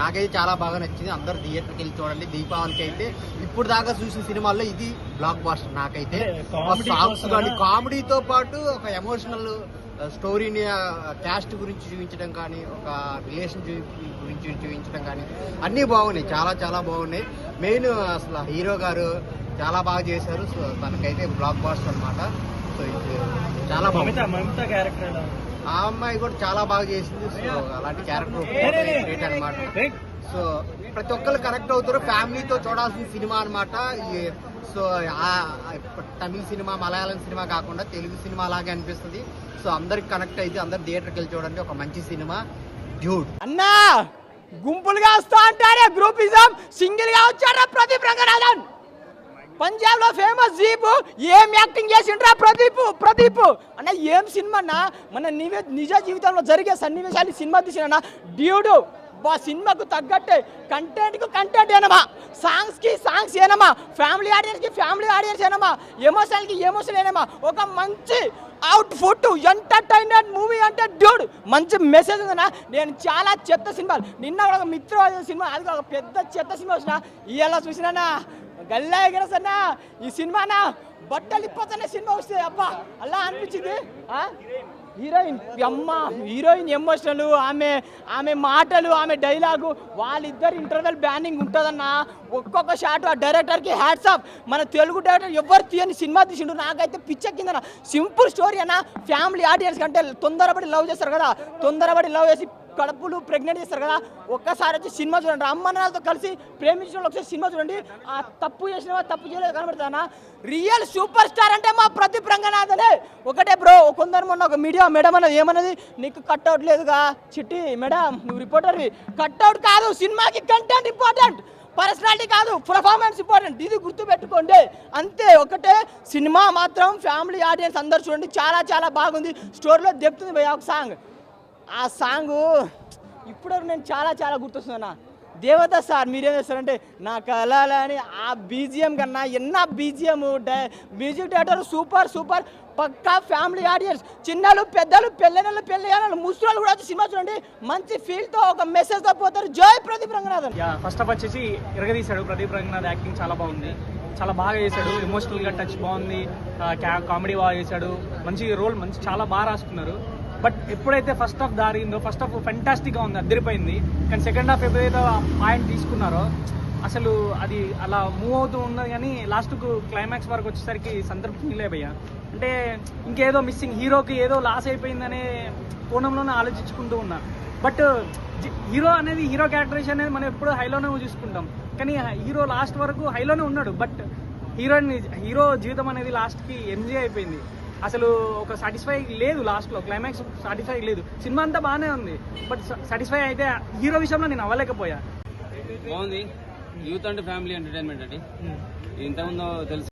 నాకైతే చాలా బాగా నచ్చింది. అందరు థియేటర్కి వెళ్ళి చూడండి. దీపావళికి అయితే ఇప్పుడు దాకా చూసిన సినిమాల్లో ఇది బ్లాక్ బాస్టర్ నాకైతే. సాంగ్స్? కానీ కామెడీతో పాటు ఒక ఎమోషనల్ స్టోరీని క్యాస్ట్ గురించి చూపించడం కానీ ఒక రిలేషన్ గురించి చూపించడం కానీ అన్నీ బాగున్నాయి. చాలా చాలా బాగున్నాయి. మెయిన్ అసలు హీరో గారు చాలా బాగా చేశారు. సో తనకైతే బ్లాక్ బాస్టర్ అన్నమాట. సో ఇది చాలా బాగుంది. మమిత క్యారెక్టర్ ఆ అమ్మాయి కూడా చాలా బాగా చేసింది. సో అలాంటి క్యారెక్టర్ గ్రేట్ అనమాట సో ప్రతి ఒక్కరు కనెక్ట్ అవుతారు. ఫ్యామిలీతో చూడాల్సిన సినిమా అనమాట so Tamil cinema Malayalam cinema కాకుండా తెలుగు సినిమా లాగే అనిపిస్తుంది. సో అందరికి కనెక్ట్ అయితే అందరు థియేటర్కి వెళ్ళి చూడండి. ఒక మంచి సినిమా. డ్యూడ్ అన్నా గుంపులుగా వస్తా అంటారే. గ్రూపిజం సింగిల్గా వచ్చారా ప్రదీప్ రంగనాథన్. పంజాబ్లో ఫేమస్ జీప్ ఏం యాక్టింగ్ చేసిండ్రా ప్రదీప్? ప్రదీప్! అన్న ఏం సినిమా మన నివే నిజ జీవితంలో జరిగే సన్నివేశాలు సినిమా తీసిన డ్యూడు బా సినిమాకు తగ్గట్టే కంటెంట్కు కంటెంట్ ఏనమా సాంగ్స్కి సాంగ్స్ ఏనమా ఫ్యామిలీ ఆడియన్స్కి ఫ్యామిలీ ఆడియన్స్ ఏనమా ఎమోషన్కి ఎమోషన్ ఏనమా ఒక మంచి అవుట్ ఫుట్ ఎంటర్టైన్మెంట్ మూవీ అంటే డ్యూడ్ మంచి మెసేజ్ ఉందన్నా నేను చాలా చెత్త సినిమాలు నిన్న కూడా ఒక మిత్ర సినిమా. అది ఒక పెద్ద చెత్త సినిమా వచ్చిన ఇవాళ చూసినానా? గల్లా ఎగరసన్నా. ఈ సినిమానా? బట్టలు ఇప్పతనే సినిమా వస్తే అబ్బా అలా అనిపించింది. ఆ? హీరోయిన్. అమ్మ హీరోయిన్ ఎమోషనల్ ఆమె ఆమె మాటలు ఆమె డైలాగు వాళ్ళిద్దరు ఇంటర్వెల్ బ్యానింగ్ ఉంటుందన్న. ఒక్కొక్క షాట్ ఆ డైరెక్టర్కి హ్యాట్స్ ఆఫ్ మన తెలుగు డైరెక్టర్ ఎవరు తీయని సినిమా తీసిండు. నాకైతే పిచ్చెక్కిందన్న సింపుల్ స్టోరీ అన్న. ఫ్యామిలీ ఆడియన్స్ కంటే తొందరపడి లవ్ చేస్తారు కదా. తొందరపడి లవ్ చేసి కడుపులు ప్రెగ్నెంట్ చేస్తారు కదా. ఒక్కసారి వచ్చి సినిమా చూడండి. అమ్మ కలిసి ప్రేమించిన ఒకసారి సినిమా చూడండి. ఆ తప్పు చేసిన తప్పు చేయలేదు కనబడుతుందన్న రియల్ సూపర్ స్టార్ అంటే మా ప్రతి రంగనాథనే. ఒకటి బ్రో మొన్న ఒక మీడియా మేడం అన్నది ఏమన్నది? నీకు కట్అవుట్ లేదుగా? చిట్టి మేడం నువ్వు రిపోర్టర్వి కట్అవుట్ కాదు సినిమాకి కంటెంట్ ఇంపార్టెంట్ పర్సనాలిటీ కాదు పర్ఫార్మెన్స్ ఇంపార్టెంట్ ఇది గుర్తుపెట్టుకోండి. అంతే ఒకటే సినిమా మాత్రం ఫ్యామిలీ ఆడియన్స్ అందరు చూడండి. చాలా చాలా బాగుంది. స్టోరీలో దెప్పుతుంది భయ ఒక సాంగ్ ఆ సాంగ్ ఇప్పుడు నేను చాలా చాలా గుర్తొస్తున్నా దేవత సార్ మీరేం చేస్తారంటే నా కళలని ఆ బీజిఎం కన్నా ఎన్న BGM music director super super పక్కా ఫ్యామిలీ ఆడియన్స్. చిన్నలు పెద్దలు పెళ్ళైన పెళ్ళి ముసలి కూడా వచ్చి సినిమా చూడండి మంచి ఫీల్తో ఒక మెసేజ్తో పోతారు. Joy Pradeep Ranganathan. First half వచ్చేసి ఇరగదీశాడు ప్రదీప్ రంగనాథ్ యాక్టింగ్ చాలా బాగుంది. చాలా బాగా చేశాడు ఎమోషనల్గా టచ్ బాగుంది కామెడీ బాగా చేశాడు మంచి రోల్ మంచి చాలా బాగా రాసుకున్నారు. బట్ ఎప్పుడైతే ఫస్ట్ హాఫ్ దారిందో ఫస్ట్ హాఫ్ ఫెంటాస్టిక్గా ఉంది అద్దరిపోయింది. కానీ సెకండ్ హాఫ్ ఎప్పుడైతే పాయింట్ తీసుకున్నారో అసలు అది అలా మూవ్ అవుతూ ఉన్నది కానీ లాస్ట్కు క్లైమాక్స్ వరకు వచ్చేసరికి సంతృప్తి లేబయ్యా అంటే ఇంకేదో మిస్సింగ్ హీరోకి ఏదో లాస్ అయిపోయిందనే కోణంలోనే ఆలోచించుకుంటూ ఉన్నా. బట్ హీరో అనేది హీరో క్యారెక్టరేషన్ అనేది మనం ఎప్పుడు హైలోనే చూసుకుంటాం కానీ హీరో లాస్ట్ వరకు హైలోనే ఉన్నాడు. బట్ హీరోయిన్ హీరో జీవితం అనేది లాస్ట్కి ఎంజాయ్ అయిపోయింది. అసలు ఒక సాటిస్ఫై లేదు లాస్ట్లో క్లైమాక్స్ సాటిస్ఫై లేదు. సినిమా అంతా బాగానే ఉంది బట్ సాటిస్ఫై అయితే హీరో విషయంలో నేను అవ్వలేకపోయా బాగుంది. యూత్ అండ్ ఫ్యామిలీ ఎంటర్టైన్మెంట్ అండి. ఇంతకుముందు తెలుసు